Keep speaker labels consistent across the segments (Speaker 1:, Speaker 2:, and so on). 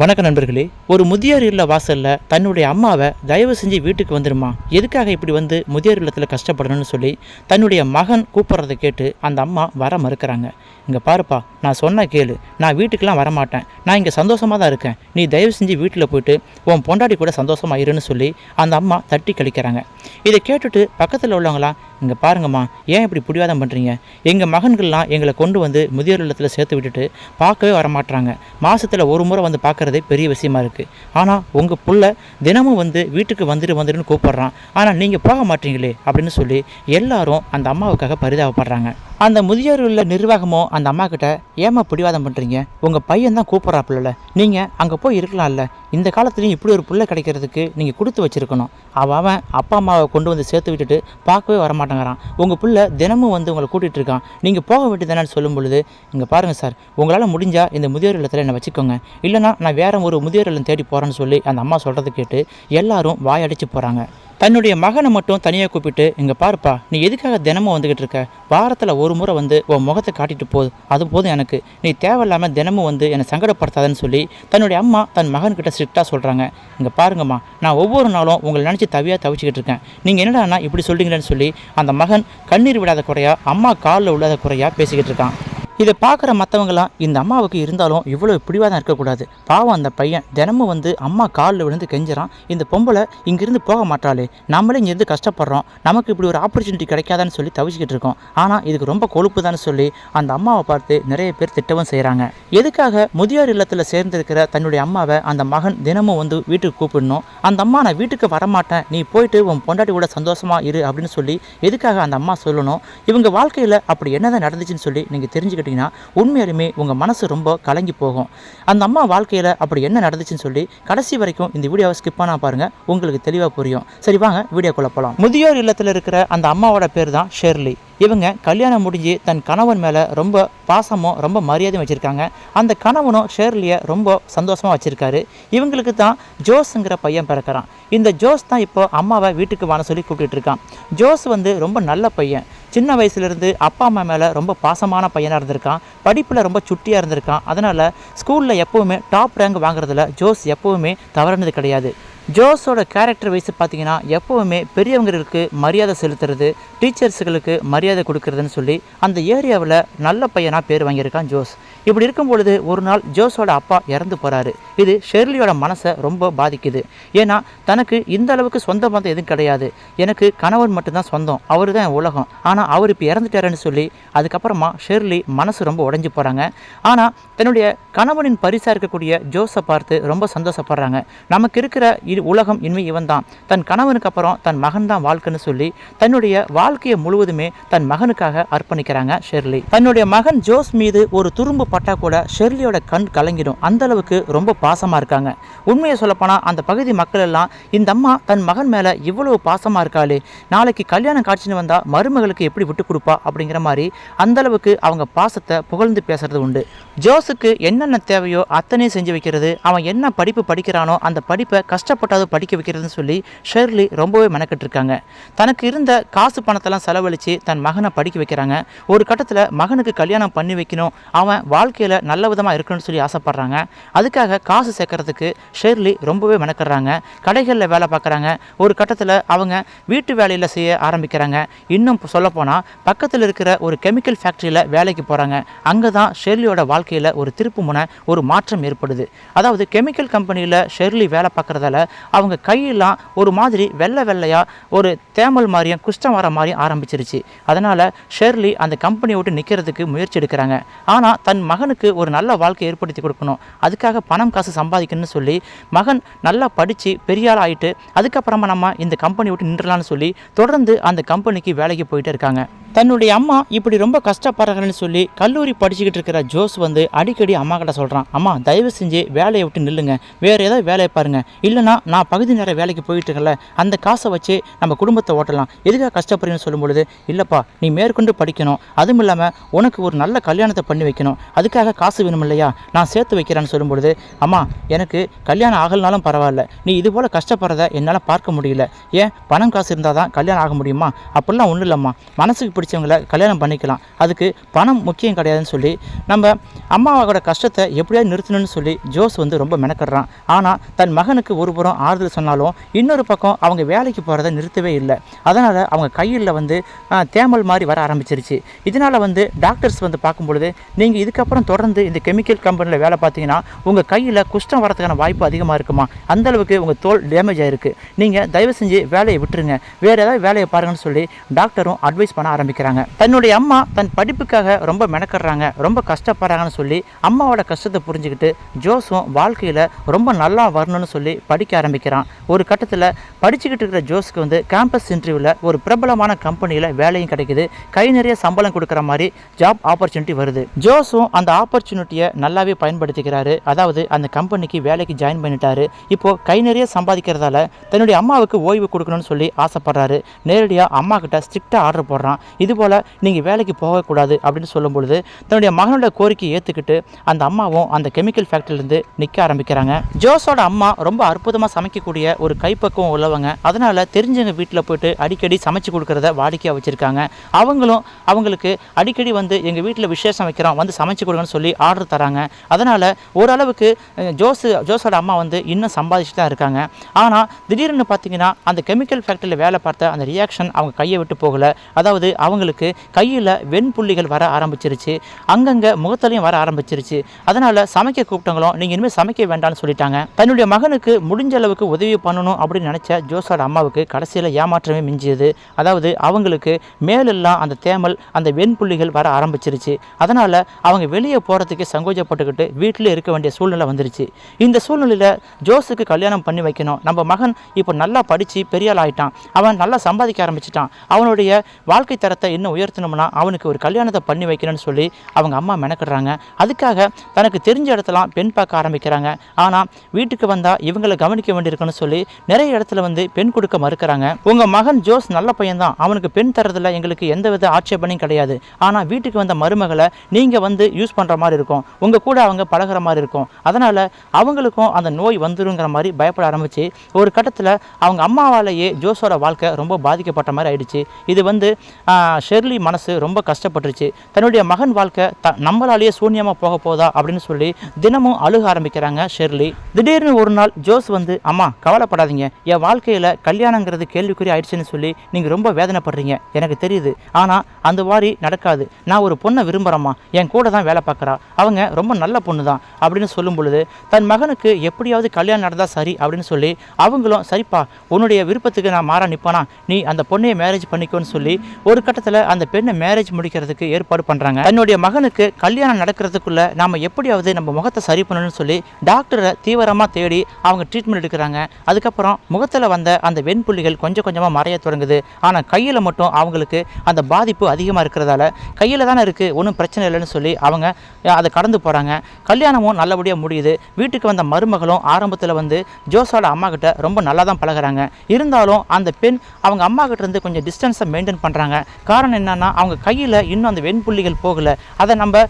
Speaker 1: வணக்க நண்பர்களே ஒரு முதியோர் இல்ல வாசல்ல தன்னுடைய அம்மாவை தயவு செஞ்சு வீட்டுக்கு வந்துருமா? எதுக்காக இப்படி வந்து முதியோர் இல்லத்தில் கஷ்டப்படணும்னு சொல்லி தன்னுடைய மகன் கூப்பிட்றதை கேட்டு அந்த அம்மா வர மறுக்கிறாங்க. இங்கே பாருப்பா நான் சொன்ன கேளு. நான் வீட்டுக்கெலாம் வரமாட்டேன். நான் இங்கே சந்தோஷமாக தான் இருக்கேன். நீ தயவு செஞ்சு வீட்டில் போயிட்டு உன் பொண்டாடி கூட சந்தோஷமாக இருன்னு சொல்லி அந்த அம்மா தட்டி கழிக்கிறாங்க. இதை கேட்டுட்டு பக்கத்தில் உள்ளவங்களாம் இங்கே பாருங்கம்மா ஏன் இப்படி பிடிவாதம் பண்ணுறீங்க எங்கள் மகன்கள்லாம் எங்களை கொண்டு வந்து முதியோர் இல்லத்தில் சேர்த்து விட்டுட்டு பார்க்கவே வரமாட்டாங்க மாதத்தில் ஒரு முறை வந்து பார்க்குறதே பெரிய விஷயமா இருக்குது ஆனால் உங்கள் புள்ள தினமும் வந்து வீட்டுக்கு வந்துட்டு வந்துடுன்னு கூப்பிட்றான். ஆனால் நீங்கள் போக மாட்டீங்களே அப்படின்னு சொல்லி எல்லாரும் அந்த அம்மாவுக்காக பரிதாபப்படுறாங்க. அந்த முதியோர் உள்ள நிர்வாகமோ அந்த அம்மா கிட்ட ஏமா பிடிவாதம் பண்ணுறீங்க உங்கள் பையன் தான் கூப்பிட்றாப்புல நீங்கள் அங்கே போய் இருக்கலாம்ல. இந்த காலத்துலையும் இப்படி ஒரு புள்ள கிடைக்கிறதுக்கு நீங்கள் கொடுத்து வச்சிருக்கணும். அவன் அவன் அப்பா அம்மாவை கொண்டு வந்து சேர்த்து விட்டுட்டு பார்க்கவே மாட்டேங்கிறான் உங்கள் பிள்ளை தினமும் வந்து உங்களை கூட்டிகிட்டு இருக்கான். நீங்கள் போக வேண்டியதானு சொல்லும் பொழுது இங்கே பாருங்கள் சார் உங்களால் முடிஞ்சால் இந்த முதியோர் இல்லத்தில் என்னை வச்சுக்கோங்க. இல்லைனா நான் வேற ஒரு முதியோர் இல்லம் தேடி போகிறேன்னு சொல்லி அந்த அம்மா சொல்கிறது கேட்டு எல்லாரும் வாயடிச்சு போகிறாங்க தன்னுடைய மகனை மட்டும் தனியாக கூப்பிட்டு இங்கே பாருப்பா நீ எதுக்காக தினமும் வந்துக்கிட்டு இருக்க? வாரத்தில் ஒரு முறை வந்து உன் முகத்தை காட்டிட்டு போகுது அது போதும் எனக்கு. நீ தேவையில்லாமல் தினமும் வந்து என்னை சங்கடப்படுத்தாதன்னு சொல்லி தன்னுடைய அம்மா தன் மகன்கிட்ட ஸ்ட்ரிக்டாக சொல்கிறாங்க இங்கே பாருங்கம்மா நான் ஒவ்வொரு நாளும் உங்களை நினச்சி தவியாக தவிச்சிக்கிட்டு இருக்கேன். நீங்கள் என்னடாண்ணா இப்படி சொல்கிறீங்களேன்னு சொல்லி அந்த மகன் கண்ணீர் விடாத குறையாக அம்மா காலில் உள்ளாத குறையாக பேசிக்கிட்டு இருக்கான். இதை பார்க்குற மற்றவங்களாம் இந்த அம்மாவுக்கு இருந்தாலும் இவ்வளோ பிடிவாதம் இருக்கக்கூடாது பாவம் அந்த பையன். தினமும் வந்து அம்மா காலில் விழுந்து கெஞ்சுறான். இந்த பொம்பளை இங்கிருந்து போக மாட்டாளே. நம்மளே இங்கேருந்து கஷ்டப்படுறோம். நமக்கு இப்படி ஒரு ஆப்பர்ச்சுனிட்டி கிடைக்காதான்னு சொல்லி தவிச்சிக்கிட்டு இருக்கோம். ஆனால் இதுக்கு ரொம்ப கொழுப்பு தான் சொல்லி அந்த அம்மாவை பார்த்து நிறைய பேர் திட்டவும் செய்கிறாங்க எதுக்காக முதியோர் இல்லத்தில் சேர்ந்திருக்கிற தன்னுடைய அம்மாவை அந்த மகன் தினமும் வந்து வீட்டுக்கு கூப்பிடணும்? அந்த அம்மா நான் வீட்டுக்கு வரமாட்டேன். நீ போயிட்டு உன் பொண்டாட்டி கூட சந்தோஷமாக இரு அப்படின்னு சொல்லி எதுக்காக அந்த அம்மா சொல்லணும்? இவங்க வாழ்க்கையில் அப்படி என்னதான் நடந்துச்சுன்னு சொல்லி நீங்கள் தெரிஞ்சுக்கிட்டீங்கன்னா உண்மையாலுமே உங்கள் மனசு ரொம்ப கலங்கி போகும். அந்த அம்மா வாழ்க்கையில் அப்படி என்ன நடந்துச்சுன்னு சொல்லி கடைசி வரைக்கும் இந்த வீடியோவை ஸ்கிப் பண்ணால் பாருங்கள் உங்களுக்கு தெளிவாக புரியும். சரி வாங்க வீடியோக்குள்ளே போகலாம் முதியோர் இல்லத்தில் இருக்கிற அந்த அம்மாவோட பேர் தான் ஷெர்லி. இவங்க கல்யாணம் முடிஞ்சு தன் கணவன் மேலே ரொம்ப பாசமும் ரொம்ப மரியாதையும் வச்சுருக்காங்க. அந்த கணவனும் ஷேர்லியை ரொம்ப சந்தோஷமாக வச்சுருக்காரு. இவங்களுக்கு தான் ஜோஸுங்கிற பையன் பிறக்கிறான். இந்த ஜோஸ் தான் இப்போ அம்மாவை வீட்டுக்கு வான சொல்லி கூப்பிட்டுட்டு இருக்கான். ஜோஸ் வந்து ரொம்ப நல்ல பையன். சின்ன வயசுலேருந்து அப்பா அம்மா மேலே ரொம்ப பாசமான பையனாக இருந்திருக்கான். படிப்பில் ரொம்ப சுட்டியாக இருந்திருக்கான். அதனால் ஸ்கூலில் எப்போவுமே டாப் ரேங்க் வாங்குறதுல ஜோஸ் எப்போவுமே தவறுனது கிடையாது. ஜோஸோட கேரக்டர் வைஸ் பார்த்தீங்கன்னா எப்போவுமே பெரியவங்களுக்கு மரியாதை செலுத்துறது டீச்சர்ஸுகளுக்கு மரியாதை கொடுக்குறதுன்னு சொல்லி அந்த ஏரியாவில் நல்ல பையனாக பேர் வாங்கியிருக்கான் ஜோஸ். இப்படி இருக்கும் பொழுது ஒரு நாள் ஜோஸோட அப்பா இறந்து போகிறாரு இது ஷெர்லியோட மனசை ரொம்ப பாதிக்குது. ஏன்னா தனக்கு இந்த அளவுக்கு சொந்த பந்தம் எதுவும் கிடையாது. எனக்கு கணவன் மட்டும்தான் சொந்தம். அவர் தான் என் உலகம். ஆனால் அவர் இப்போ இறந்துட்டாருன்னு சொல்லி அதுக்கப்புறமா ஷெர்லி மனசு ரொம்ப உடஞ்சி போகிறாங்க ஆனால் தன்னுடைய கணவனின் பரிசாக இருக்கக்கூடிய ஜோஸை பார்த்து ரொம்ப சந்தோஷப்படுறாங்க. நமக்கு இருக்கிற இரு உலகம் இனிமே இவன் தான் தன் கணவனுக்கு அப்புறம் தன் மகன் தான் வாழ்க்கைன்னு சொல்லி தன்னுடைய வாழ்க்கையை முழுவதுமே தன் மகனுக்காக அர்ப்பணிக்கிறாங்க ஷெர்லி. தன்னுடைய மகன் ஜோஸ் மீது ஒரு துரும்பு பட்டா கூட ஷெர்லியோட கண் கலங்கிடும். அந்த அளவுக்கு ரொம்ப பாசமாக இருக்காங்க. உண்மையை சொல்லப்போனால் அந்த பகுதி மக்கள் எல்லாம் இந்த அம்மா தன் மகன் மேலே இவ்வளவு பாசமாக இருக்காளே நாளைக்கு கல்யாணம் காட்சின்னு வந்தால் மருமகளுக்கு எப்படி விட்டு கொடுப்பா அப்படிங்கிற மாதிரி அந்த அளவுக்கு அவங்க பாசத்தை புகழ்ந்து பேசுறது உண்டு. ஜோஸுக்கு என்னென்ன தேவையோ அத்தனையும் செஞ்சு வைக்கிறது அவன் என்ன படிப்பு படிக்கிறானோ அந்த படிப்பை கஷ்டப்பட்டாவது படிக்க வைக்கிறதுன்னு சொல்லி ஷெர்லி ரொம்பவே மெனக்கிட்டு இருக்காங்க. தனக்கு இருந்த காசு பணத்தெல்லாம் செலவழித்து தன் மகனை படிக்க வைக்கிறாங்க. ஒரு கட்டத்தில் மகனுக்கு கல்யாணம் பண்ணி வைக்கணும். அவன் வாழ்க்கையில் நல்ல விதமாக இருக்கணும்னு சொல்லி ஆசைப்பட்றாங்க. அதுக்காக காசு சேர்க்கறதுக்கு ஷெர்லி ரொம்பவே மெனக்கிறாங்க கடைகளில் வேலை பார்க்குறாங்க. ஒரு கட்டத்தில் அவங்க வீட்டு வேலையில் செய்ய ஆரம்பிக்கிறாங்க. இன்னும் சொல்லப்போனால் பக்கத்தில் இருக்கிற ஒரு கெமிக்கல் ஃபேக்ட்ரியில் வேலைக்கு போகிறாங்க அங்கே தான் ஷெர்லியோட வாழ்க்கையில் ஒரு திருப்பு முனை ஒரு மாற்றம் ஏற்படுது. அதாவது கெமிக்கல் கம்பெனியில் ஷெர்லி வேலை பார்க்குறதால அவங்க கையெல்லாம் ஒரு மாதிரி வெள்ளை வெள்ளையாக ஒரு தேமல் மாதிரியும் குஷ்டம் வர மாதிரியும் ஆரம்பிச்சிருச்சு. அதனால் ஷெர்லி அந்த கம்பெனியை விட்டு நிற்கிறதுக்கு முயற்சி எடுக்கிறாங்க. ஆனால் தன் மகனுக்கு ஒரு நல்ல வாழ்க்கை ஏற்படுத்தி கொடுக்கணும். அதுக்காக பணம் காசு சம்பாதிக்கணும்னு சொல்லி மகன் நல்லா படித்து பெரிய ஆள் ஆகிட்டு அதுக்கப்புறமா நம்ம இந்த கம்பெனி விட்டு நின்றலாம்னு சொல்லி தொடர்ந்து அந்த கம்பெனிக்கு வேலைக்கு போயிட்டு இருக்காங்க. தன்னுடைய அம்மா இப்படி ரொம்ப கஷ்டப்படுறாங்கன்னு சொல்லி கல்லூரி படிச்சுக்கிட்டு இருக்கிற ஜோஸ் வந்து அடிக்கடி அம்மா கிட்ட சொல்கிறான் அம்மா தயவு செஞ்சு வேலையை விட்டு நில்லுங்க. வேறு ஏதாவது வேலையை பாருங்க. இல்லைனா நான் பகுதி நேர வேலைக்கு போயிட்டு இருக்கேன்ல. அந்த காசை வச்சு நம்ம குடும்பத்தை ஓட்டலாம். எதுக்காக கஷ்டப்படுறீங்கன்னு சொல்லும் பொழுது இல்லைப்பா நீ மேற்கொண்டு படிக்கணும். அதுவும் இல்லாமல் உனக்கு ஒரு நல்ல கல்யாணத்தை பண்ணி வைக்கணும். அதுக்காக காசு வேணும் இல்லையா? நான் சேர்த்து வைக்கிறேன்னு சொல்லும்பொழுது அம்மா எனக்கு கல்யாணம் ஆகலனாலும் பரவாயில்ல. நீ இது போல் கஷ்டப்படுறத என்னால் பார்க்க முடியல. ஏன்? பணம் காசு இருந்தால் தான் கல்யாணம் ஆக முடியுமா? அப்படிலாம் ஒன்றும் இல்லைம்மா. மனசுக்கு பிடிச்சவங்கள கல்யாணம் பண்ணிக்கலாம். அதுக்கு பணம் முக்கியம் கிடையாதுன்னு சொல்லி நம்ம அம்மாவோட கஷ்டத்தை எப்படியாவது நிறுத்தணும்னு சொல்லி ஜோஸ் வந்து ரொம்ப மெனக்கடுறான். ஆனால் தன் மகனுக்கு ஒரு புறம் ஆறுதல் சொன்னாலும் இன்னொரு பக்கம் அவங்க வேலைக்கு போகிறத நிறுத்தவே இல்லை. அதனால் அவங்க கையில் வந்து தேமல் மாதிரி வர ஆரம்பிச்சிருச்சு. இதனால் வந்து டாக்டர்ஸ் வந்து பார்க்கும்பொழுது நீங்கள் இதுக்கப்புறம் தொடர்ந்து இந்த கெமிக்கல் கம்பெனியில் வேலை பார்த்தீங்கன்னா உங்கள் கையில் குஷ்டம் வரதுக்கான வாய்ப்பு அதிகமாக இருக்குமா? அந்த அளவுக்கு உங்கள் தோல் டேமேஜ் ஆகிருக்கு நீங்கள் தயவு செஞ்சு வேலையை விட்டுருங்க. வேறு ஏதாவது வேலையை பாருங்கன்னு சொல்லி டாக்டரும் அட்வைஸ் பண்ண ஆரம்பிக்கிறாங்க. தன்னுடைய அம்மா தன் படிப்புக்காக ரொம்ப மெனக்கடுறாங்க. ரொம்ப கஷ்டப்படுறாங்கன்னு சொல்லி அம்மாவோட கஷ்டத்தை புரிஞ்சுக்கிட்டு ஜோஸும் வாழ்க்கையில் ரொம்ப நல்லா வரணும்னு சொல்லி படிக்க ஆரம்பிக்கிறான். ஒரு கட்டத்தில் படிச்சுக்கிட்டு இருக்கிற ஜோஸ்க்கு வந்து கேம்பஸ் இன்டர்வியூவில் ஒரு பிரபலமான கம்பெனியில் வேலையும் கிடைக்குது. கை நிறைய சம்பளம் கொடுக்குற மாதிரி ஜாப் ஆப்பர்ச்சுனிட்டி வருது. ஜோஸும் அந்த ஆப்பர்ச்சுனிட்டியை நல்லாவே பயன்படுத்திக்கிறாரு. அதாவது அந்த கம்பெனிக்கு வேலைக்கு ஜாயின் பண்ணிட்டாரு. இப்போ கை நிறைய சம்பாதிக்கிறதால தன்னுடைய அம்மாவுக்கு ஓய்வு கொடுக்கணும்னு சொல்லி ஆசைப்படுறாரு. நேரடியாக அம்மா கிட்ட ஸ்ட்ரிக்டாக ஆர்டர் போடுறான். இதுபோல் நீங்கள் வேலைக்கு போகக்கூடாது அப்படின்னு சொல்லும் பொழுது தன்னுடைய மகனோட கோரிக்கையை ஏற்றுக்கிட்டு அந்த அம்மாவும் அந்த கெமிக்கல் ஃபேக்ட்ரியிலேருந்து நிற்க ஆரம்பிக்கிறாங்க. ஜோஸோட அம்மா ரொம்ப அற்புதமாக சமைக்கக்கூடிய ஒரு கைப்பக்குவம் உள்ளவங்க. அதனால் தெரிஞ்சவங்க வீட்டில் போயிட்டு அடிக்கடி சமைச்சு கொடுக்குறத வாடிக்கையாக வச்சுருக்காங்க. அவங்களும் அவங்களுக்கு அடிக்கடி வந்து எங்கள் வீட்டில் விசேஷம் வைக்கிறோம் வந்து சமைச்சு கொடுங்கன்னு சொல்லி ஆர்டர் தராங்க. அதனால் ஓரளவுக்கு ஜோஸு ஜோஸோட அம்மா வந்து இன்னும் சம்பாதிச்சுட்டு தான் இருக்காங்க. ஆனால் திடீர்னு பார்த்தீங்கன்னா அந்த கெமிக்கல் ஃபேக்ட்ரியில் வேலை பார்த்த அந்த ரியாக்ஷன் அவங்க கையை விட்டு போகலை. அதாவது அவங்க அவங்களுக்கு கையில் வெண்புள்ளிகள் வர ஆரம்பிச்சிருச்சு. அங்கங்கே முகத்துலையும் வர ஆரம்பிச்சிருச்சு. அதனால் சமைக்க கூப்பிட்டவங்களும் நீங்கள் இனிமேல் சமைக்க வேண்டாம்னு சொல்லிட்டாங்க. தன்னுடைய மகனுக்கு முடிஞ்ச அளவுக்கு உதவி பண்ணணும் அப்படின்னு நினச்ச ஜோஸோட அம்மாவுக்கு கடைசியில் ஏமாற்றமே மிஞ்சியது. அதாவது அவங்களுக்கு மேலெல்லாம் அந்த தேமல் அந்த வெண்புள்ளிகள் வர ஆரம்பிச்சிருச்சு. அதனால் அவங்க வெளியே போகிறதுக்கு சங்கோஜப்பட்டுக்கிட்டு வீட்டில் இருக்க வேண்டிய சூழ்நிலை வந்துருச்சு. இந்த சூழ்நிலையில் ஜோஸுக்கு கல்யாணம் பண்ணி வைக்கணும். நம்ம மகன் இப்போ நல்லா படித்து பெரிய ஆகிட்டான் ஆயிட்டான். அவன் நல்லா சம்பாதிக்க ஆரம்பிச்சிட்டான். அவனுடைய வாழ்க்கை தரத்தை இன்னும் உயர்த்தணும்னா அவனுக்கு ஒரு கல்யாணத்தை பண்ணி வைக்கணும்னு சொல்லி அவங்க அம்மா மெனக்கிடுறாங்க. அதுக்காக தனக்கு தெரிஞ்ச இடத்தெல்லாம் பெண் பார்க்க ஆரம்பிக்கிறாங்க. ஆனால் வீட்டுக்கு வந்தால் இவங்களை கவனிக்க வேண்டியிருக்குன்னு சொல்லி நிறைய இடத்துல வந்து பெண் கொடுக்க மறுக்கிறாங்க. உங்கள் மகன் ஜோஸ் நல்ல பையன்தான். அவனுக்கு பெண் தரதில் எங்களுக்கு எந்தவித ஆட்சேபனையும் கிடையாது. ஆனால் வீட்டுக்கு வந்த மருமகளை நீங்கள் வந்து யூஸ் பண்ணுற மாதிரி இருக்கும். உங்கள் கூட அவங்க பழகுற மாதிரி இருக்கும். அதனால் அவங்களுக்கும் அந்த நோய் வந்துருங்கிற மாதிரி பயப்பட ஆரம்பிச்சு ஒரு கட்டத்தில் அவங்க அம்மாவாலேயே ஜோஸோட வாழ்க்கை ரொம்ப பாதிக்கப்பட்ட மாதிரி ஆயிடுச்சு. இது வந்து ஷெர்லி மனசு ரொம்ப கஷ்டப்பட்டுருச்சு. தன்னுடைய மகன் வாழ்க்கை த நம்மளாலேயே சூன்யமாக போக போதா அப்படின்னு சொல்லி தினமும் அழுக ஆரம்பிக்கிறாங்க ஷெர்லி. திடீர்னு ஒரு நாள் ஜோஸ் வந்து அம்மா கவலைப்படாதீங்க. என் வாழ்க்கையில் கல்யாணங்கிறது கேள்விக்குறி ஆயிடுச்சுன்னு சொல்லி நீங்கள் ரொம்ப வேதனைப்படுறீங்க. எனக்கு தெரியுது. ஆனால் அந்த மாதிரி நடக்காது. நான் ஒரு பொண்ணை விரும்புகிறேம்மா என் கூட தான் வேலை பார்க்குறா. அவங்க ரொம்ப நல்ல பொண்ணு தான் அப்படின்னு சொல்லும் பொழுது தன் மகனுக்கு எப்படியாவது கல்யாணம் நடந்தால் சரி? அப்படின்னு சொல்லி அவங்களும் சரிப்பா. உன்னுடைய விருப்பத்துக்கு நான் மாற நிற்பானா நீ அந்த பொண்ணையை மேரேஜ் பண்ணிக்கோன்னு சொல்லி ஒரு கட்டத்தில் அந்த பெண்ணை மேரேஜ் முடிக்கிறதுக்கு ஏற்பாடு பண்ணுறாங்க தன்னுடைய மகனுக்கு கல்யாணம் நடக்கிறதுக்குள்ள நாம் எப்படியாவது நம்ம முகத்தை சரி பண்ணணும்னு சொல்லி டாக்டரை தீவிரமாக தேடி அவங்க ட்ரீட்மெண்ட் எடுக்கிறாங்க. அதுக்கப்புறம் முகத்தில் வந்த அந்த வெண்புள்ளிகள் கொஞ்சம் கொஞ்சமாக மறைய தொடங்குது. ஆனால் கையில் மட்டும் அவங்களுக்கு அந்த பாதிப்பு அதிகமாக இருக்கிறதால கையில் தானே இருக்குது ஒன்றும் பிரச்சனை இல்லைன்னு சொல்லி அவங்க அதை கடந்து போகிறாங்க கல்யாணமும் நல்லபடியாக முடியுது. வீட்டுக்கு வந்த மருமகளும் ஆரம்பத்தில் வந்து ஜோஸோட அம்மா கிட்ட ரொம்ப நல்லா தான் பழகுறாங்க. இருந்தாலும் அந்த பெண் அவங்க அம்மா கிட்ட இருந்து கொஞ்சம் டிஸ்டன்ஸை மெயின்டைன் பண்ணுறாங்க காரணம் என்னன்னா அவங்க கையில் இன்னும் அந்த வெண்புள்ளிகள் போகலை. அதை நம்ம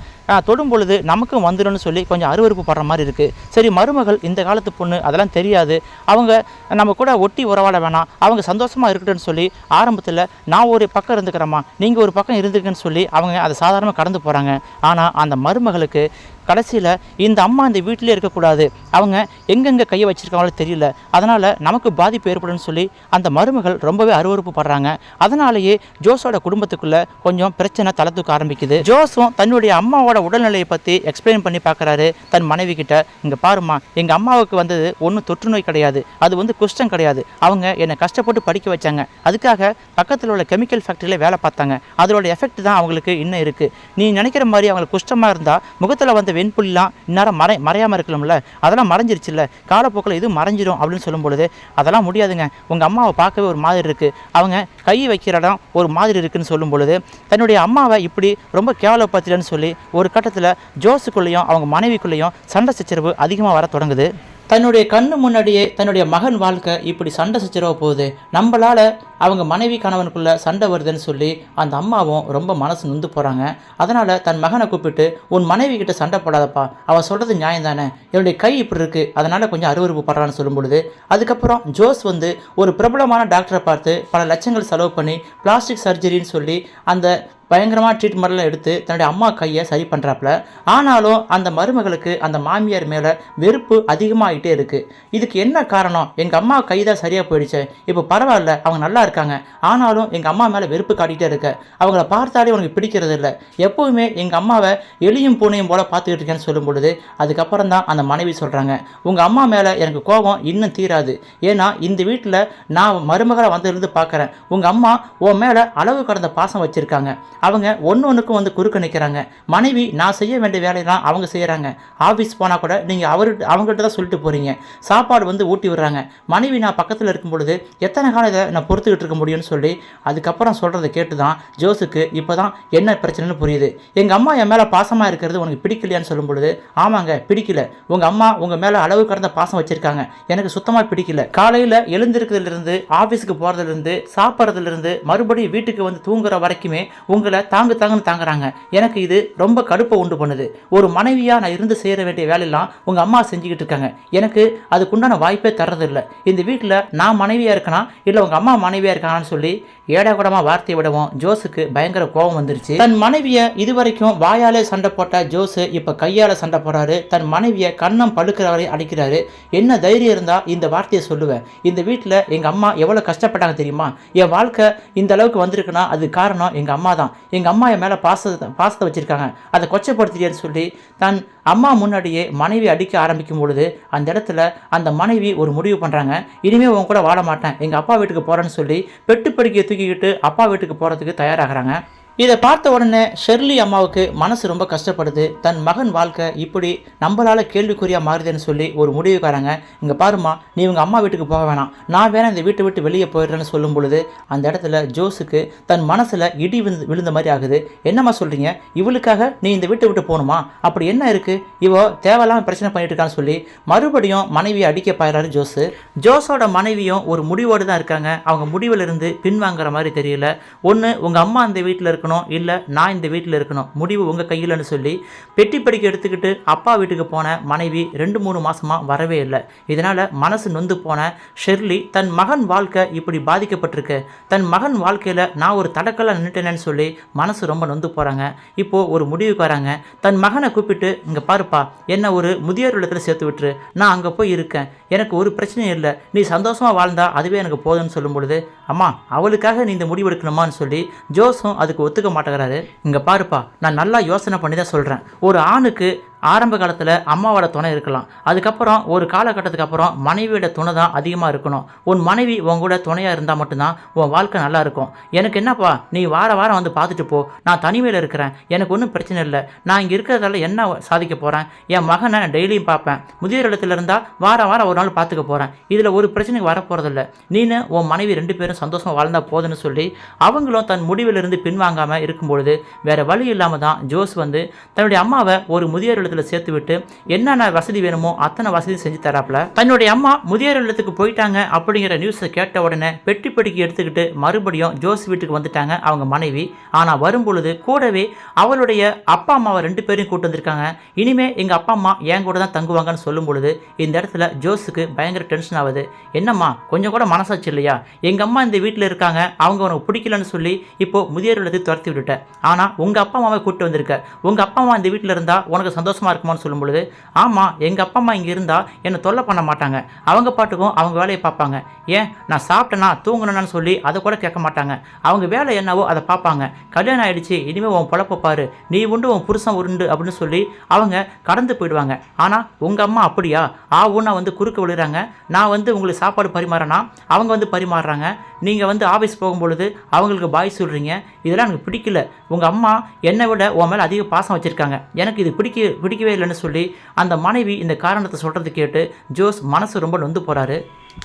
Speaker 1: தொடும் பொழுது நமக்கும் வந்துடும்னு சொல்லி கொஞ்சம் அருவருப்பு படுற மாதிரி இருக்குது சரி மருமகள் இந்த காலத்து பொண்ணு அதெல்லாம் தெரியாது. அவங்க நம்ம கூட ஒட்டி உறவாட வேணாம். அவங்க சந்தோஷமாக இருக்கட்டும்னு சொல்லி ஆரம்பத்தில் நான் ஒரு பக்கம் இருந்துக்கிறேம்மா நீங்கள் ஒரு பக்கம் இருந்துருக்குன்னு சொல்லி அவங்க அதை சாதாரணமாக கடந்து போகிறாங்க ஆனால் அந்த மருமகளுக்கு கடைசியில் இந்த அம்மா இந்த வீட்டிலே இருக்கக்கூடாது. அவங்க எங்கெங்கே கையை வச்சுருக்காங்களோ தெரியல. அதனால் நமக்கு பாதிப்பு ஏற்படும்னு சொல்லி அந்த மருமகள் ரொம்பவே அருவருப்பு படுறாங்க. அதனாலேயே ஜோஸோட குடும்பத்துக்குள்ளே கொஞ்சம் பிரச்சனை தலை தூக்க ஆரம்பிக்குது. ஜோஸும் தன்னுடைய அம்மாவோட உடல்நிலையை பற்றி எக்ஸ்பிளைன் பண்ணி பார்க்குறாரு. தன் மனைவி கிட்ட இங்கே பாருமா எங்கள் அம்மாவுக்கு வந்தது ஒன்றும் தொற்று நோய் கிடையாது. அது வந்து குஷ்டம் கிடையாது. அவங்க என்னை கஷ்டப்பட்டு படிக்க வச்சாங்க. அதுக்காக பக்கத்தில் உள்ள கெமிக்கல் ஃபேக்ட்ரியில் வேலை பார்த்தாங்க. அதோட எஃபெக்ட் தான் அவங்களுக்கு இன்னும் இருக்குது நீ நினைக்கிற மாதிரி அவங்களுக்கு குஷ்டமாக இருந்தால் முகத்தில் வந்து வெண்புல்லாம் இந்நேரம் மறை மறையாமல் இருக்கலாம்ல அதெல்லாம் மறைஞ்சிருச்சுல்ல? காலப்போக்கில் இது மறைஞ்சிடும் அப்படின்னு சொல்லும் பொழுது அதெல்லாம் முடியாதுங்க. உங்கள் அம்மாவை பார்க்கவே ஒரு மாதிரி இருக்குது அவங்க கை வைக்கிற இடம் ஒரு மாதிரி இருக்குன்னு சொல்லும் பொழுது தன்னுடைய அம்மாவை இப்படி ரொம்ப கேவலப்படுத்தலன்னு சொல்லி ஒரு கட்டத்தில் ஜோஸுக்குள்ளேயும் அவங்க மனைவிக்குள்ளேயும் சண்டை சச்சரவு அதிகமாக வர தொடங்குது. தன்னுடைய கண்ணு முன்னாடியே தன்னுடைய மகன் வாழ்க்கை இப்படி சண்டை சச்சரவு போகுது. நம்மளால அவங்க மனைவி கணவனுக்குள்ளே சண்டை வருதுன்னு சொல்லி அந்த அம்மாவும் ரொம்ப மனசு நொந்து போகிறாங்க அதனால் தன் மகனை கூப்பிட்டு உன் மனைவி கிட்ட சண்டை போடாதப்பா. அவன் சொல்கிறது நியாயம் தானே என்னுடைய கை இப்படி இருக்குது அதனால் கொஞ்சம் அருவருப்பு படுறான்னு சொல்லும் பொழுது அதுக்கப்புறம் ஜோஸ் வந்து ஒரு பிரபலமான டாக்டரை பார்த்து பல லட்சங்கள் செலவு பண்ணி பிளாஸ்டிக் சர்ஜரின்னு சொல்லி அந்த பயங்கரமாக ட்ரீட்மெண்ட்லாம் எடுத்து தன்னுடைய அம்மா கையை சரி பண்ணுறாப்புல ஆனாலும் அந்த மருமகளுக்கு அந்த மாமியார் மேலே வெறுப்பு அதிகமாகிட்டே இருக்குது இதுக்கு என்ன காரணம்? எங்கள் அம்மா கை தான் சரியாக போயிடுச்சு. இப்போ பரவாயில்ல அவங்க நல்லா இருக்காங்க. ஆனாலும் எங்கள் அம்மா மேலே வெறுப்பு காட்டிகிட்டே இருக்க. அவங்கள பார்த்தாலே உனக்கு பிடிக்கிறது இல்லை. எப்போவுமே எங்கள் அம்மாவை எலியும் பூனையும் போல் பார்த்துக்கிட்டு இருக்கேன்னு சொல்லும் பொழுது அதுக்கப்புறம் தான் அந்த மனைவி சொல்கிறாங்க உங்கள் அம்மா மேலே எனக்கு கோபம் இன்னும் தீராது. ஏன்னா இந்த வீட்டில் நான் மருமகளை வந்ததுலேருந்து பார்க்குறேன் உங்கள் அம்மா உன் மேலே அளவு கடந்த பாசம் வச்சுருக்காங்க. அவங்க ஒன்று ஒன்றுக்கும் வந்து குறுக்க நிற்கிறாங்க மனைவி நான் செய்ய வேண்டிய வேலையெல்லாம் அவங்க செய்கிறாங்க ஆஃபீஸ் போனால் கூட நீங்கள் அவர்கிட்ட அவங்ககிட்ட தான் சொல்லிட்டு போகிறீங்க சாப்பாடு வந்து ஊட்டி விடுறாங்க. மனைவி நான் பக்கத்தில் இருக்கும் பொழுது எத்தனை காலம் இதை நான் பொறுத்துக்கிட்டு இருக்க முடியும்னு சொல்லி அதுக்கப்புறம் சொல்கிறத கேட்டு தான் ஜோஸுக்கு இப்போ தான் என்ன பிரச்சனைன்னு புரியுது. எங்கள் அம்மா என் மேலே பாசமாக இருக்கிறது உனக்கு பிடிக்கலையான்னு சொல்லும் பொழுது ஆமாங்க பிடிக்கல. உங்கள் அம்மா உங்கள் மேலே அளவு கடந்த பாசம் வச்சுருக்காங்க. எனக்கு சுத்தமாக பிடிக்கல. காலையில் எழுந்திருக்கிறதுலேருந்து ஆஃபீஸுக்கு போகிறதுலேருந்து சாப்பிட்றதுலேருந்து மறுபடியும் வீட்டுக்கு வந்து தூங்குற வரைக்குமே உங்களை தாங்கு தாங்குன்னு தாங்குறாங்க. எனக்கு இது ரொம்ப கடுப்பை உண்டு பண்ணுது. ஒரு மனைவியாக நான் இருந்து செய்ய வேண்டிய வேலையெல்லாம் உங்கள் அம்மா செஞ்சுக்கிட்டு இருக்காங்க. எனக்கு அதுக்குண்டான வாய்ப்பே தர்றதில்லை. இந்த வீட்டில் நான் மனைவியாக இருக்கனா இல்லை உங்கள் அம்மா மனைவியாக இருக்கானான்னு சொல்லி ஏடாகுடமாக வார்த்தையை விடவும் ஜோஸுக்கு பயங்கர கோபம் வந்துருச்சு. தன் மனைவியை இதுவரைக்கும் வாயாலே சண்டை போட்ட ஜோஸு இப்போ கையால் சண்டை போடுறாரு. தன் மனைவியை கண்ணம் பழுக்கிற வரை அடிக்கிறாரு. என்ன தைரியம் இருந்தால் இந்த வார்த்தையை சொல்லுவேன். இந்த வீட்டில் எங்கள் அம்மா எவ்வளோ கஷ்டப்பட்டாங்க தெரியுமா? என் வாழ்க்கை இந்த அளவுக்கு வந்திருக்குன்னா அது காரணம் எங்கள் அம்மா தான் எங்கள் அம்மா என் மேலே பாசத்தை பாசத்தை வச்சுருக்காங்க. அதை கொச்சப்படுத்திட்டேன்னு சொல்லி தன் அம்மா முன்னாடியே மனைவி அடிக்க ஆரம்பிக்கும் பொழுது அந்த இடத்துல அந்த மனைவி ஒரு முடிவு பண்ணுறாங்க இனிமேல் உன் கூட வாழ மாட்டேன். எங்கள் அப்பா வீட்டுக்கு போகிறேன்னு சொல்லி பெட்டு படுக்கையை தூக்கிக்கிட்டு அப்பா வீட்டுக்கு போகிறதுக்கு தயாராகிறாங்க. இதை பார்த்த உடனே ஷெர்லி அம்மாவுக்கு மனசு ரொம்ப கஷ்டப்படுது. தன் மகன் வாழ்க்கை இப்படி நம்மளால் கேள்விக்குறியாக மாறுதுன்னு சொல்லி ஒரு முடிவுக்காரங்க இங்கே பாருமா நீ உங்கள் அம்மா வீட்டுக்கு போக வேணாம். நான் வேணா இந்த வீட்டை விட்டு வெளியே போயிடுறேன்னு சொல்லும் பொழுது அந்த இடத்துல ஜோஸுக்கு தன் மனசில் இடி விழுந்து விழுந்த மாதிரி ஆகுது. என்னம்மா சொல்கிறீங்க இவளுக்காக நீ இந்த வீட்டை விட்டு போகணுமா? அப்படி என்ன இருக்குது இவோ தேவையில்லாமல் பிரச்சனை பண்ணிட்டு இருக்கான்னு சொல்லி மறுபடியும் மனைவியை அடிக்க பாயிறாரு ஜோஸு ஜோஸோட மனைவியும் ஒரு முடிவோடு தான் இருக்காங்க. அவங்க முடிவிலிருந்து பின்வாங்குற மாதிரி தெரியல. ஒன்று உங்கள் அம்மா அந்த வீட்டில் இருக்க இருக்கணும் இல்லை நான் இந்த வீட்டில் இருக்கணும் முடிவு உங்கள் கையில்னு சொல்லி பெட்டி படிக்க எடுத்துக்கிட்டு அப்பா வீட்டுக்கு போன மனைவி ரெண்டு மூணு மாதமாக வரவே இல்லை. இதனால் மனசு நொந்து போன ஷெர்லி தன் மகன் வாழ்க்கை இப்படி பாதிக்கப்பட்டிருக்கு. தன் மகன் வாழ்க்கையில் நான் ஒரு தடக்கலாக நின்றுட்டேனேன்னு சொல்லி மனசு ரொம்ப நொந்து போகிறாங்க இப்போது ஒரு முடிவுக்கு வராங்க. தன் மகனை கூப்பிட்டு இங்கே பாருப்பா என்ன ஒரு முதியோர் இல்லத்தில் சேர்த்து விட்டுரு. நான் அங்கே போய் இருக்கேன். எனக்கு ஒரு பிரச்சனையும் இல்லை. நீ சந்தோஷமாக வாழ்ந்தா அதுவே எனக்கு போதும்னு சொல்லும் பொழுது அம்மா அவளுக்காக நீ இந்த முடிவு எடுக்கணுமான்னு சொல்லி ஜோஸும் அதுக்கு ஒத்துக்க மாட்டேங்கிறாரு. இங்கே பாருப்பா நான் நல்லா யோசனை பண்ணி தான் சொல்கிறேன் ஒரு ஆணுக்கு ஆரம்ப காலத்தில் அம்மாவோட துணை இருக்கலாம். அதுக்கப்புறம் ஒரு காலகட்டத்துக்கு அப்புறம் மனைவியோட துணை தான் அதிகமாக இருக்கணும். உன் மனைவி உன் கூட துணையாக இருந்தால் மட்டும்தான் உன் வாழ்க்கை நல்லா இருக்கும். எனக்கு என்னப்பா நீ வார வாரம் வந்து பார்த்துட்டு போ. நான் தனிமையில் இருக்கிறேன். எனக்கு ஒன்றும் பிரச்சனை இல்லை. நான் இங்கே இருக்கிறதால என்ன சாதிக்க போகிறேன் என் மகனை டெய்லியும் பார்ப்பேன். முதியோர் இடத்துல இருந்தால் வாரம் வாரம் ஒரு நாள் பார்த்துக்க போகிறேன் இதில் ஒரு பிரச்சனைக்கு வரப்போகிறதில்ல நீனு உன் மனைவி ரெண்டு பேரும் சந்தோஷமாக வாழ்ந்தால் போதுன்னு சொல்லி அவங்களும் தன் முடிவிலிருந்து பின்வாங்காமல் இருக்கும்பொழுது வேறு வழி இல்லாமல் தான் ஜோஸ் வந்து தன்னுடைய அம்மாவை ஒரு முதியோர் இல்லத்தில் சேர்த்து விட்டு என்னென்ன வசதி வேணுமோ அத்தனை வசதி செஞ்சு தராப்புல. தன்னுடைய அம்மா முதியோர் இல்லத்துக்கு போயிட்டாங்க அப்படிங்கிற நியூஸை கேட்ட உடனே பெட்டி பெட்டிக்கு எடுத்துக்கிட்டு மறுபடியும் ஜோஸ் வீட்டுக்கு வந்துட்டாங்க அவங்க மனைவி. ஆனால் வரும்பொழுது கூடவே அவளுடைய அப்பா அம்மாவை ரெண்டு பேரையும் கூட்டு வந்திருக்காங்க. இனிமே எங்கள் அப்பா அம்மா என் கூட தான் தங்குவாங்கன்னு சொல்லும் பொழுது இந்த இடத்துல ஜோஸுக்கு பயங்கர டென்ஷன் ஆகுது. என்னம்மா கொஞ்சம் கூட மனசாச்சு இல்லையா? எங்கள் அம்மா இந்த வீட்டில் இருக்காங்க அவங்க உனக்கு பிடிக்கலன்னு சொல்லி இப்போ முதியோர் இல்லத்தை துரத்தி விட்டுட்டேன் ஆனால் உங்கள் அப்பா அம்மாவை கூப்பிட்டு வந்திருக்க. உங்கள் அப்பா அம்மா இந்த வீட்டில் இருந்தால் உனக்கு சந்தோஷம் இருக்குமான்னு சொல்லும் பொழுது ஆமாம் எங்கள் அப்பா அம்மா இங்கே இருந்தால் என்னை தொல்லை பண்ண மாட்டாங்க. அவங்க பாட்டுக்கும் அவங்க வேலையை பார்ப்பாங்க. ஏன்? நான் சாப்பிட்டேனா தூங்கணும்னு சொல்லி அதை கூட கேட்க மாட்டாங்க. அவங்க வேலை என்னவோ அதை பார்ப்பாங்க. கல்யாணம் ஆகிடுச்சு இனிமேல் உன் பொழப்ப பாரு. நீ உண்டு உன் புருஷன் உண்டு அப்படின்னு சொல்லி அவங்க கடந்து போயிடுவாங்க. ஆனால் உங்கள் அம்மா அப்படியா? ஆ ஊனா வந்து குறுக்க விழுறாங்க. நான் வந்து உங்களுக்கு சாப்பாடு பரிமாறனா? அவங்க வந்து பரிமாறுறாங்க. நீங்கள் வந்து ஆஃபீஸ் போகும்பொழுது அவங்களுக்கு பாய் சொல்கிறீங்க இதெல்லாம் எனக்கு பிடிக்கல. உங்கள் அம்மா என்னை விட உன் மேலே அதிக பாசம் வச்சுருக்காங்க. எனக்கு இது பிடிக்க பிடிக்கவே இல்லைன்னு சொல்லி அந்த மனைவி இந்த காரணத்தை சொல்கிறது கேட்டு ஜோஸ் மனசு ரொம்ப நொந்து போகிறாரு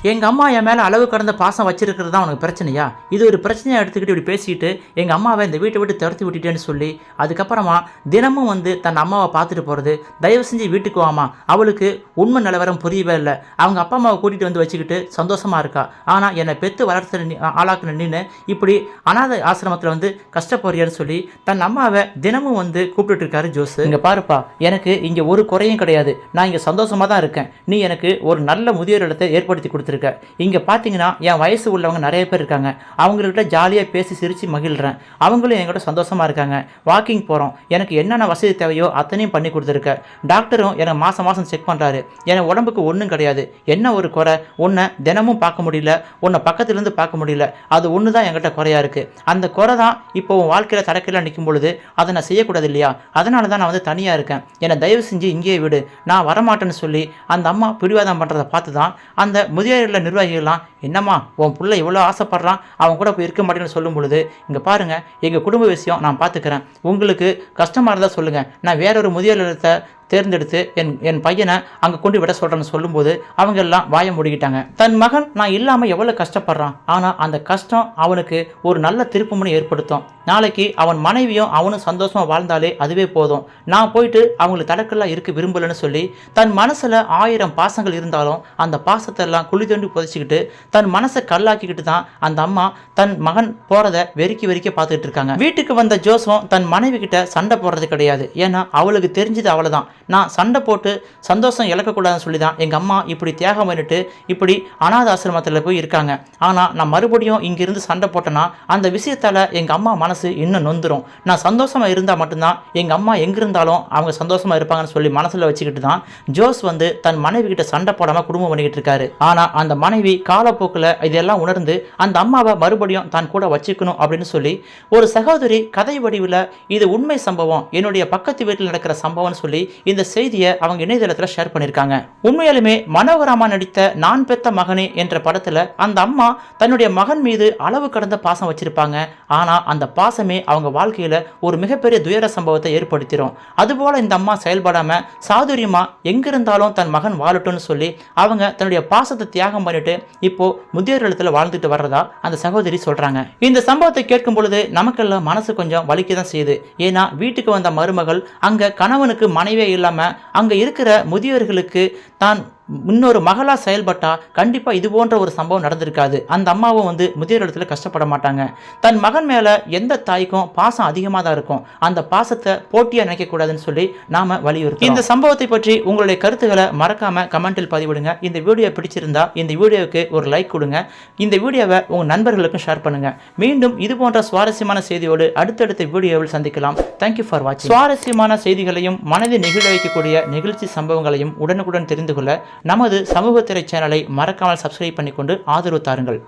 Speaker 1: எங்கள் அம்மா என் மேலே அளவு கடந்த பாசம் வச்சிருக்கிறது தான் உனக்கு பிரச்சனையா? இது ஒரு பிரச்சனையாக எடுத்துக்கிட்டு இப்படி பேசிட்டு எங்கள் அம்மாவை இந்த வீட்டை விட்டு துரத்தி விட்டுட்டேன்னு சொல்லி அதுக்கப்புறமா தினமும் வந்து தன் அம்மாவை பார்த்துட்டு போகிறது தயவு செஞ்சு வீட்டுக்கு வாமா அவளுக்கு உண்மை நிலவரம் புரியவே இல்லை. அவங்க அப்பா அம்மாவை கூட்டிகிட்டு வந்து வச்சுக்கிட்டு சந்தோஷமாக இருக்கா? ஆனால் என்னை பெற்று வளர்த்து ஆளாக்குன நின்று இப்படி அனாதை ஆசிரமத்தில் வந்து கஷ்டப்படுறியான்னு சொல்லி தன் அம்மாவை தினமும் வந்து கூப்பிட்டு இருக்காரு ஜோஸ் இங்கே பாருப்பா எனக்கு இங்கே ஒரு குறையும் கிடையாது. நான் இங்கே சந்தோஷமாக தான் இருக்கேன். நீ எனக்கு ஒரு நல்ல முதியோர் இடத்தை ஏற்படுத்தி கொடுத்துருக்க. இங்கே பார்த்தீங்கன்னா என் வயசு உள்ளவங்க நிறைய பேர் இருக்காங்க. அவங்கக்கிட்ட ஜாலியாக பேசி சிரித்து மகிழ்கிறேன் அவங்களும் என்கிட்ட சந்தோஷமாக இருக்காங்க. வாக்கிங் போகிறோம் எனக்கு என்னென்ன வசதி தேவையோ அத்தனையும் பண்ணி கொடுத்துருக்க. டாக்டரும் எனக்கு மாதம் மாதம் செக் பண்ணுறாரு என் உடம்புக்கு ஒன்றும் கிடையாது. என்ன ஒரு குறை? உன்னை தினமும் பார்க்க முடியல. உன்னை பக்கத்துலேருந்து பார்க்க முடியல. அது ஒன்று தான் என்கிட்ட குறையா இருக்குது அந்த குறை தான் இப்போ உன் வாழ்க்கையில் தடக்கையில் நிற்கும் பொழுது அதை நான் செய்யக்கூடாது இல்லையா? அதனால தான் நான் வந்து தனியாக இருக்கேன். என்னை தயவு செஞ்சு இங்கேயே விடு. நான் வரமாட்டேன்னு சொல்லி அந்த அம்மா பிடிவாதம் பண்ணுறதை பார்த்து தான் அந்த முதியோர் இல்ல நிர்வாகிகள்லாம் என்னம்மா உன் பிள்ளை இவ்வளோ ஆசைப்படுறான் அவன் கூட போய் இருக்க மாட்டேன்னு சொல்லும் பொழுது இங்கே பாருங்கள் எங்கள் குடும்ப விஷயம் நான் பார்த்துக்கிறேன் உங்களுக்கு கஷ்டமாக இருந்தால் சொல்லுங்கள் நான் வேற ஒரு முதியோர் இல்லத்தை தேர்ந்தெடுத்து என் என் பையனை அங்கே கொண்டு விட சொல்கிறேன்னு சொல்லும்போது அவங்க எல்லாம் வாய மூடிக்கிட்டாங்க. தன் மகன் நான் இல்லாமல் எவ்வளோ கஷ்டப்படுறான்? ஆனால் அந்த கஷ்டம் அவனுக்கு ஒரு நல்ல திருப்புமுனை ஏற்படுத்தும். நாளைக்கு அவன் மனைவியும் அவனும் சந்தோஷமாக வாழ்ந்தாலே அதுவே போதும். நான் போயிட்டு அவங்களுக்கு தடக்கெல்லாம் இருக்க விரும்பலைன்னு சொல்லி தன் மனசில் ஆயிரம் பாசங்கள் இருந்தாலும் அந்த பாசத்தை எல்லாம் குழி தோண்டி புதைச்சிக்கிட்டு தன் மனசை கல்லாக்கிக்கிட்டு தான் அந்த அம்மா தன் மகன் போகிறத வெறுக்கி வெறிக்க பார்த்துக்கிட்டு இருக்காங்க. வீட்டுக்கு வந்த ஜோசம் தன் மனைவி கிட்ட சண்டை போடுறது கிடையாது. ஏன்னா அவளுக்கு தெரிஞ்சது அவ்வளோதான் நான் சண்டை போட்டு சந்தோஷம் இழக்கக்கூடாதுன்னு சொல்லி தான் எங்கள் அம்மா இப்படி தியாகம் பண்ணிட்டு இப்படி அனாத ஆசிரமத்தில் போய் இருக்காங்க. ஆனால் நான் மறுபடியும் இங்கிருந்து சண்டை போட்டேன்னா அந்த விஷயத்தால் எங்கள் அம்மா மனசு இன்னும் நொந்துரும். நான் சந்தோஷமாக இருந்தால் மட்டும்தான் எங்கள் அம்மா எங்கே இருந்தாலும் அவங்க சந்தோஷமாக இருப்பாங்கன்னு சொல்லி மனசில் வச்சுக்கிட்டு தான் ஜோஸ் வந்து தன் மனைவி கிட்ட சண்டை போடாமல் குடும்பம் பண்ணிக்கிட்டு இருக்காரு. ஆனால் அந்த மனைவி காலப்போக்கில் இதெல்லாம் உணர்ந்து அந்த அம்மாவை மறுபடியும் தான் கூட வச்சுக்கணும் அப்படின்னு சொல்லி ஒரு சகோதரி கதை வடிவில் இது உண்மை சம்பவம் என்னுடைய பக்கத்து வீட்டில் நடக்கிற சம்பவம்னு சொல்லி இந்த இந்த செய்தியை அவங்க இணையதளத்தில் ஷேர் பண்ணியிருக்காங்க. உண்மையாலுமே மனோகராமா நடித்த நான் பெத்த மகனே என்ற படத்தில் அந்த அம்மா தன்னுடைய மகன் மீது அளவு கடந்த பாசம் வச்சிருப்பாங்க. ஆனால் அந்த பாசமே அவங்க வாழ்க்கையில் ஒரு மிகப்பெரிய துயர சம்பவத்தை ஏற்படுத்திடும் அதுபோல் இந்த அம்மா செயல்படாமல் சாதுரியமாக எங்கிருந்தாலும் தன் மகன் வாழட்டும்னு சொல்லி அவங்க தன்னுடைய பாசத்தை தியாகம் பண்ணிட்டு இப்போ முதியோர் இல்லத்தில் வாழ்ந்துட்டு வர்றதா அந்த சகோதரி சொல்கிறாங்க இந்த சம்பவத்தை கேட்கும் பொழுது நமக்கெல்லாம் மனசு கொஞ்சம் வலிக்க தான் செய்யுது. ஏன்னா வீட்டுக்கு வந்த மருமகள் அங்கே கணவனுக்கு மனைவியே இல்லாமல் இல்லாமல் அங்க இருக்கிற முதியவர்களுக்கு தான் இன்னொரு மகளா செயல்பட்டா கண்டிப்பா இது போன்ற ஒரு சம்பவம் நடந்திருக்காது. அந்த அம்மாவும் வந்து முதியோர் இடத்துல கஷ்டப்பட மாட்டாங்க. தன் மகன் மேல எந்த தாய்க்கும் பாசம் அதிகமாக தான் இருக்கும். அந்த பாசத்தை போட்டியா நினைக்கக்கூடாதுன்னு சொல்லி நாம வலியுறுத்தோம் இந்த சம்பவத்தை பற்றி உங்களுடைய கருத்துக்களை மறக்காம கமெண்டில் பதிவிடுங்க. இந்த வீடியோ பிடிச்சிருந்தா இந்த வீடியோவுக்கு ஒரு லைக் கொடுங்க. இந்த வீடியோவை உங்க நண்பர்களுக்கும் ஷேர் பண்ணுங்க. மீண்டும் இது போன்ற சுவாரஸ்யமான செய்தியோடு அடுத்தடுத்த வீடியோவில் சந்திக்கலாம். தேங்க்யூ ஃபார் வாட்சிங் சுவாரஸ்யமான செய்திகளையும் மனதை நெகிழ வைக்கக்கூடிய நிகழ்ச்சி சம்பவங்களையும் உடனுக்குடன் தெரிந்து கொள்ள நமது சமூகத்திரை சேனலை மறக்காமல் சப்ஸ்கிரைப் பண்ணிக்கொண்டு ஆதரவு தாருங்கள்.